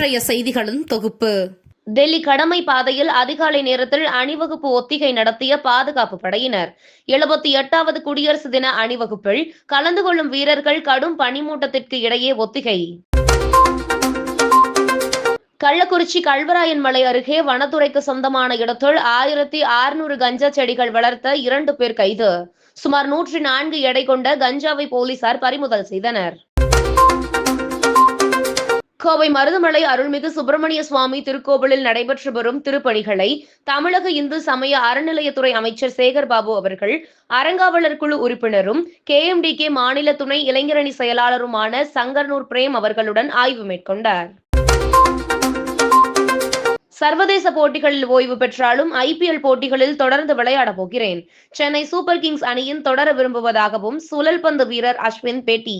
இன்றைய செய்திகளின் தொகுப்பு. டெல்லி கடமை பாதையில் அதிகாலை நேரத்தில் அணிவகுப்பு ஒத்திகை நடத்திய பாதுகாப்பு படையினர். எழுபத்தி எட்டாவது குடியரசு தின அணிவகுப்பில் கலந்து கொள்ளும் வீரர்கள் கடும் பனிமூட்டத்திற்கு இடையே ஒத்திகை. கள்ளக்குறிச்சி கல்வராயன் மலை அருகே வனத்துறைக்கு சொந்தமான இடத்தில் ஆயிரத்தி அறுநூறு கஞ்சா செடிகள் வளர்த்த இரண்டு பேர் கைது. சுமார் நூற்றி நான்கு எடை கொண்ட கஞ்சாவை போலீசார் பறிமுதல் செய்தனர். கோவை மருதமலை அருள்மிகு சுப்பிரமணிய சுவாமி திருக்கோவிலில் நடைபெற்று வரும் திருப்பணிகளை தமிழக இந்து சமய அறநிலையத்துறை அமைச்சர் சேகர் பாபு அவர்கள் அறங்காவலர் குழு உறுப்பினரும் கேஎம்டிகே மாநில துணை இளைஞரணி செயலாளருமான சங்கர்னூர் பிரேம் அவர்களுடன் ஆய்வு மேற்கொண்டார். சர்வதேச போட்டிகளில் ஓய்வு பெற்றாலும் ஐபிஎல் போட்டிகளில் தொடர்ந்து விளையாடப் போகிறேன். சென்னை சூப்பர் கிங்ஸ் அணியின் தொடர விரும்புவதாகவும் சுழல் பந்து வீரர் அஸ்வின் பேட்டி.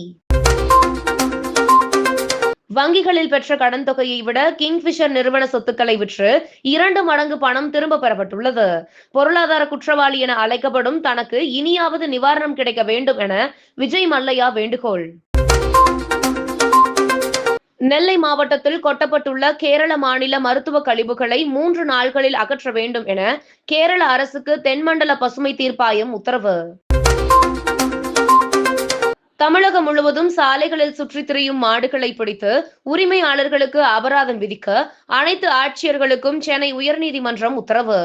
வங்கிகளில் பெற்ற கடன் தொகையை விட கிங்ஃபிஷர் நிறுவன சொத்துக்களை விற்று இரண்டு மடங்கு பணம் திரும்ப பெறப்பட்டுள்ளது. பொருளாதார குற்றவாளி என அழைக்கப்படும் தனக்கு இனியாவது நிவாரணம் கிடைக்க வேண்டும் என விஜய் மல்லையா வேண்டுகோள். நெல்லை மாவட்டத்தில் கொட்டப்பட்டுள்ள கேரள மாநில மருத்துவ கழிவுகளை மூன்று நாள்களில் அகற்ற வேண்டும் என கேரள அரசுக்கு தென்மண்டல பசுமை தீர்ப்பாயம் உத்தரவு. தமிழகம் முழுவதும் சாலைகளில் சுற்றித் திரியும் மாடுகளை பிடித்து உரிமையாளர்களுக்கு அபராதம் விதிக்க அனைத்து ஆட்சியர்களுக்கும் சென்னை உயர்நீதிமன்றம் உத்தரவு.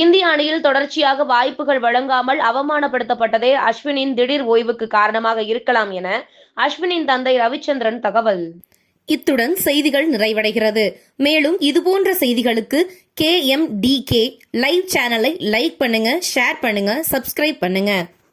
இந்திய அணியில் தொடர்ச்சியாக வாய்ப்புகள் வழங்காமல் அவமானப்படுத்தப்பட்டதே அஸ்வினின் திடீர் ஓய்வுக்கு காரணமாக இருக்கலாம் என அஸ்வினின் தந்தை ரவிச்சந்திரன் தகவல். இத்துடன் செய்திகள் நிறைவடைகிறது. மேலும் இதுபோன்ற செய்திகளுக்கு K M T K live சேனலை லைக் பண்ணுங்க ஷேர் பண்ணுங்க சப்ஸ்கிரைப் பண்ணுங்க.